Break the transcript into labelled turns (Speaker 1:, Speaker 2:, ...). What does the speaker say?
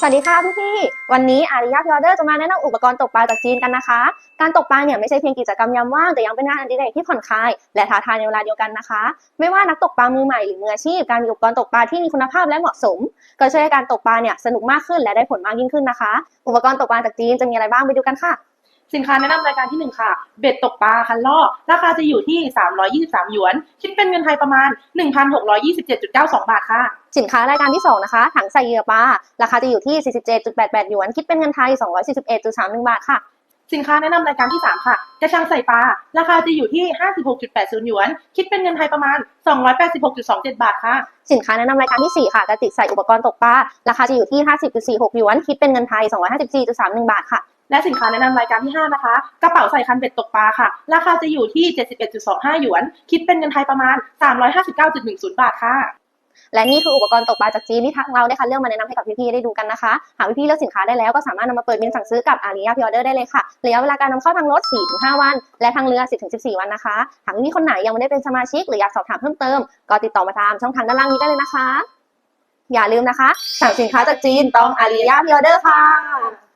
Speaker 1: สวัสดีค่ะพี่พี่ๆวันนี้อาริยาพิออเดอร์จะมาแนะนำอุปกรณ์ตกปลาจากจีนกันนะคะ การตกปลาเนี่ยไม่ใช่เพียงกิจกรรมยามว่างแต่ยังเป็นงานอดิเรกที่ผ่อนคลายและท้าทายในเวลาเดียวกันนะคะ ไม่ว่านักตกปลามือใหม่หรือมืออาชีพการมีอุปกรณ์ตกปลาที่มีคุณภาพและเหมาะสม ก็ช่วยให้การตกปลาเนี่ยสนุกมากขึ้นและได้ผลมากยิ่งขึ้นนะคะ อุปกรณ์ตกปลาจากจีนจะมีอะไรบ้างไปดูกันค่ะ
Speaker 2: สินค้าแนะนำรายการที่หนึ่งค่ะ เบ็ดตกปลาคันล่อราคาจะอยู่ที่ 323 หยวน คิดเป็นเงินไทยประมาณ 1,627.92 บาทค่ะ
Speaker 1: สินค้ารายการที่สองนะคะ ถังใส่เหยื่อปลาราคาจะอยู่ที่ 47.88 หยวน คิดเป็นเงินไทย 241.31 บาทค่ะ
Speaker 2: สินค้าแนะนำรายการที่ 3 ค่ะ กระชังใส่ปลาราคาจะอยู่ที่ 56.80 หยวน คิดเป็นเงินไทยประมาณ 286.27 บาทค่ะ
Speaker 1: สินค้าแนะนำรายการที่ 4 ค่ะกระติกใส่อุปกรณ์ตกปลาราคาจะอยู่ที่ 50.46 หยวน คิดเป็นเงินไทย 254.31 บาทค่ะ
Speaker 2: และสินค้าแนะนำรายการที่ 5 นะคะ กระเป๋าใส่คันเบ็ดตกปลาค่ะ ราคาจะอยู่ที่ 71.25 หยวน คิดเป็นเงินไทยประมาณ 359.10 บาทค่ะ
Speaker 1: และนี่คืออุปกรณ์ตกปลาจากจีนที่ทางเราได้คัดเลือกมาแนะนำให้กับพี่ๆได้ดูกันนะคะ หากพี่ๆเลือกสินค้าได้แล้วก็สามารถนำมาเปิดบินสั่งซื้อกับอาริยาพิออเดอร์ได้เลยค่ะระยะเวลาการนำเข้าทางรถ 4-5 วัน และทางเรือ 10-14 วันนะคะหากพี่ๆคนไหนยังไม่ได้เป็นสมาชิกหรืออยากสอบถามเพิ่มเติมก็ติดต่อมาตามช่องทางด้านล่างนี้ได้เลยนะคะ อย่าลืมนะคะ สั่งสินค้าจากจีนต้องอาริยาพิออเดอร์ค่ะ